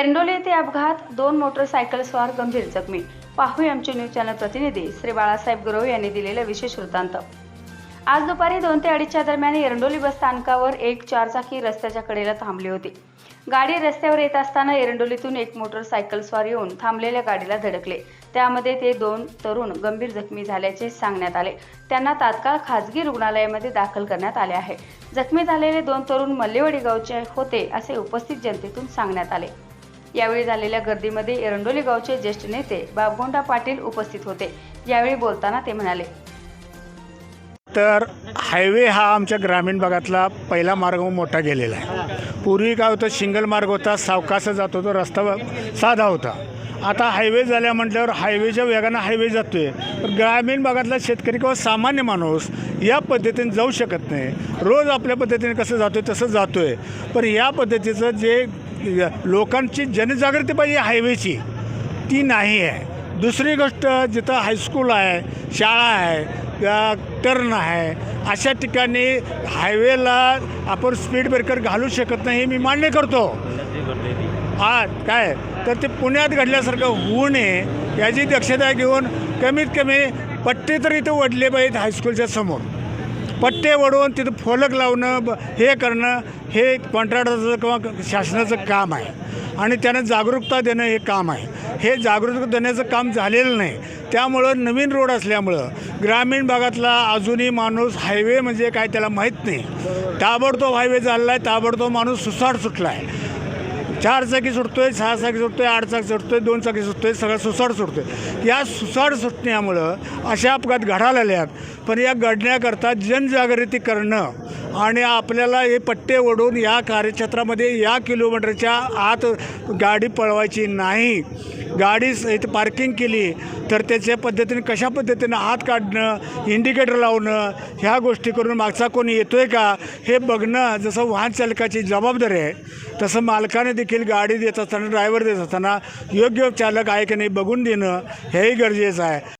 येथे अपघात. दोन मोटरसायकलस्वार गंभीर जखमी. पाहूया आमचे न्यूज चॅनल प्रतिनिधी श्री बाळासाहेब गुरव यांनी दिलेला विशेष वृत्तांत. आज दुपारी दोन ते अडीचच्या दरम्यान एरंडोली बस स्थानकावर एक चारचाकी रस्त्याच्या कडेला थांबली होती. गाडी रस्त्यावर येत असताना एरंडोलीतून एक मोटरसायकलस्वार येऊन थांबलेल्या गाडीला धडकले. त्यामध्ये ते दोन तरुण गंभीर जखमी झाल्याचे सांगण्यात आले. त्यांना तात्काळ खाजगी रुग्णालयामध्ये दाखल करण्यात आले आहे. जखमी झालेले दोन तरुण मल्लेवाडी गावचे होते असे उपस्थित जनतेतून सांगण्यात आले. यावेळी झालेल्या गर्दीमध्ये एरंडोली गावचे ज्येष्ठ नेते बाबगोंडा पाटील उपस्थित होते. यावेळी बोलताना ते म्हणाले तर हायवे हा आमच्या ग्रामीण भागातला पहिला मार्ग मोठा गेलेला आहे. पूर्वी काय होतं सिंगल मार्ग होता सावकासा जात होतो रस्ता साधा होता. आता हायवे झाल्या म्हटल्यावर हायवेच्या वेगानं हायवे जातो आहे तर ग्रामीण भागातला शेतकरी किंवा सामान्य माणूस या पद्धतीने जाऊ शकत नाही. रोज आपल्या पद्धतीने कसं जातो आहे तसं जातो आहे पण या पद्धतीचं जे लोकांची जनजागृती पाहिजे हायवेची. ती नाही आहे. दुसरी गोष्ट जिथं हायस्कूल आहे शाळा आहे टर्न आहे अशा ठिकाणी हायवेला आपण स्पीड ब्रेकर घालू शकत नाही हे मी मान्य करतो. हा काय? तर ते पुण्यात घडल्यासारखं होऊ नये याची दक्षता घेऊन कमीत कमी पट्टे तर इथं ओढले पाहिजेत हायस्कूलच्या समोर. पट्टे वडवून तिथं फलक लावणं ब- हे करणं हे कॉन्ट्रॅक्टरचं किंवा शासनाचं काम आहे. आणि त्यानं जागरूकता देणं हे काम आहे. हे जागरूकता देण्याचं काम झालेलं नाही. त्यामुळं नवीन रोड असल्यामुळं ग्रामीण भागातला अजूनही माणूस हायवे म्हणजे काय त्याला माहीत नाही. ताबडतोब हायवे झालेला आहे ताबडतोब माणूस सुसाट सुटला आहे. चार चाकी सुटतोय सहा चाकी सुटतोय आठ चाकी सुटतोय दोन चाकी सुटतोय सगळं सुसाट सुटतोय. या सुसाट सुटण्यामुळं अशा अपघात घडालेले आहेत. पण या घडण्याकरता जनजागृती करणं आणि आपल्याला हे पट्टे ओढून या कार्यक्षेत्रामध्ये या किलोमीटरच्या आत गाडी पळवायची नाही. गाडी इथं पार्किंग केली तर त्याच्या पद्धतीने कशा पद्धतीनं हात काढणं इंडिकेटर लावणं ह्या गोष्टी करून मागचा कोणी येतो आहे का हे बघणं जसं वाहन चालकाची जबाबदारी आहे तसं मालकाने देखील गाडी देत असताना ड्रायव्हर देत असताना योग्य चालक आहे की नाही बघून देणं हेही गरजेचं आहे.